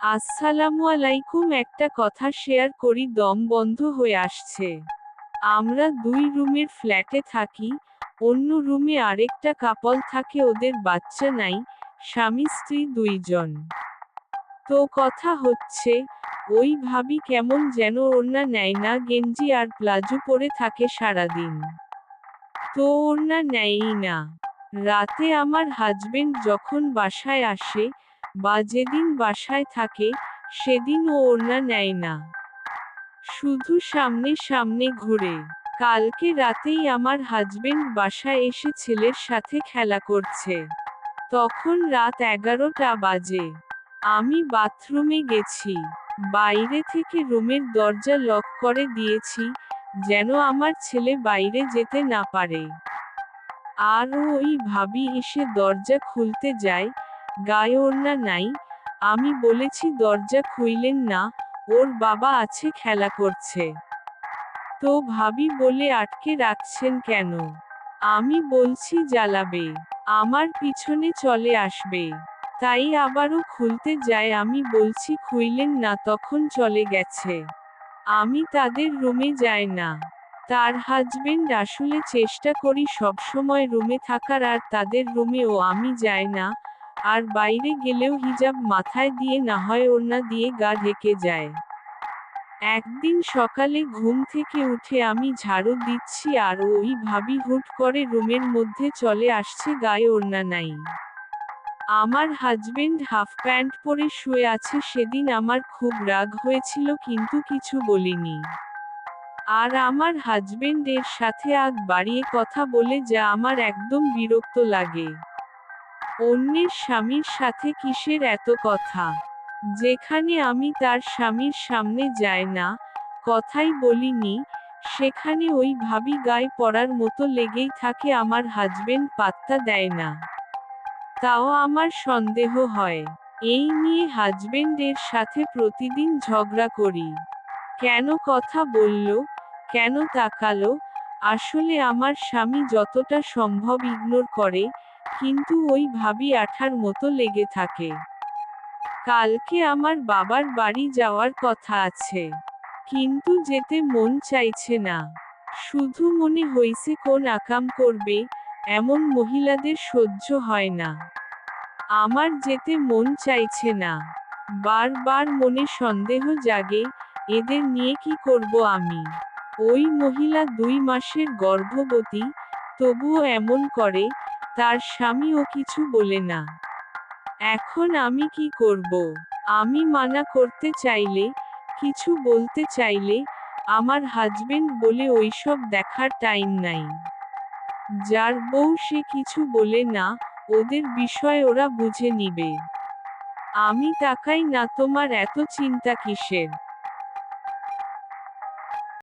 আসসালামু আলাইকুম, একটা কথা শেয়ার করি, দম বন্ধ হয়ে আসছে। আমরা দুই রুমের ফ্ল্যাটে থাকি, অন্য রুমে আরেকটা কাপল থাকে, ওদের বাচ্চা নাই, স্বামী, স্ত্রী দুইজন। তো কথা হচ্ছে, ওই ভাবি কেমন যেন ওড়না নেয় না, গেঞ্জি আর প্লাজো পরে থাকে সারাদিন। তো ওড়না নেয়ই না। রাতে আমার হাজবেন্ড যখন বাসায় আসে বা যেদিন বাসায় থাকে সেদিন ও ওড়না নেয় না। শুধু সামনে সামনে ঘুরে। কালকে রাতেই আমার হাজবেন্ড বাসায় এসে ছেলের সাথে খেলা করছে। তখন রাত এগারোটা বাজে। আমি বাথরুমে গেছি। বাইরে থেকে রুমের দরজা লক করে দিয়েছি, যেন আমার ছেলে বাইরে যেতে না পারে। আর ওই ভাবি এসে দরজা খুলতে যায় গায়ে ওড়না নাই। আমি বলেছি দরজা খুইলেন না, ওর বাবা আছে খেলা করছে। তো ভাবি বলে আটকে রাখছেন কেন? আমি বলছি জ্বালাবে, আমার পিছনে চলে আসবে। তাই আবারও খুলতে যায়, আমি বলছি খুইলেন না, তখন চলে গেছে। আমি তাদের রুমে যাই না। তার হাজবেন্ড আসলে চেষ্টা করি সবসময় রুমে থাকার, আর তাদের রুমেও আমি যাই না। আর বাইরে গেলেও হিজাব মাথায় দিয়ে না হয় ওড়না দিয়ে গা ঢেকে যায়। একদিন সকালে ঘুম থেকে উঠে আমি ঝাড়ু দিচ্ছি আর ওই ভাবি হুট করে রুমের মধ্যে চলে আসছে গায়ে ওড়না নাই। আমার হাজবেন্ড হাফ প্যান্ট পরে শুয়ে আছে সেদিন আমার খুব রাগ হয়েছিল কিন্তু কিছু বলিনি। আর আমার হাজবেন্ড এর সাথে আগ বাড়িয়ে কথা বলে যা আমার একদম বিরক্ত লাগে। অন্যের স্বামীর সাথে কিসের এত কথা? যেখানে আমি তার স্বামীর সামনে যাই না, কথাই বলিনি, সেখানে ওই ভাবি গায়ে পড়ার মতো লেগেই থাকে আমার হাজবেন্ড পাত্তা দেয় না। তাও আমার সন্দেহ হয়, এই নিয়ে হাজবেন্ডের সাথে প্রতিদিন ঝগড়া করি। কেন কথা বলল, কেন তাকালো, আসলে আমার স্বামী যতটা সম্ভব ইগনোর করে কিন্তু ওই ভাবি আঠার মতো লেগে থাকে। কালকে আমার বাবার বাড়ি যাওয়ার কথা আছে। কিন্তু যেতে মন চাইছে না। শুধু মনে হইছে কোন আকাম করবে, এমন মহিলাদের সহ্য হয় না। আমার যেতে মন চাইছে না। বারবার মনে সন্দেহ জাগে, এদের নিয়ে কি করব আমি? ওই মহিলা দুই মাসের গর্ভবতী তবুও এমন করে, তার স্বামীও কিছু বলে না। এখন আমি কি করব? আমি মানা করতে চাইলে, কিছু বলতে চাইলে, আমার হাজবেন্ড বলে ওইসব দেখার টাইম নাই। যার বউ সে কিছু বলে না, ওদের বিষয় ওরা বুঝে নিবে। আমি তাকাই না তোমার এত চিন্তা কিসের?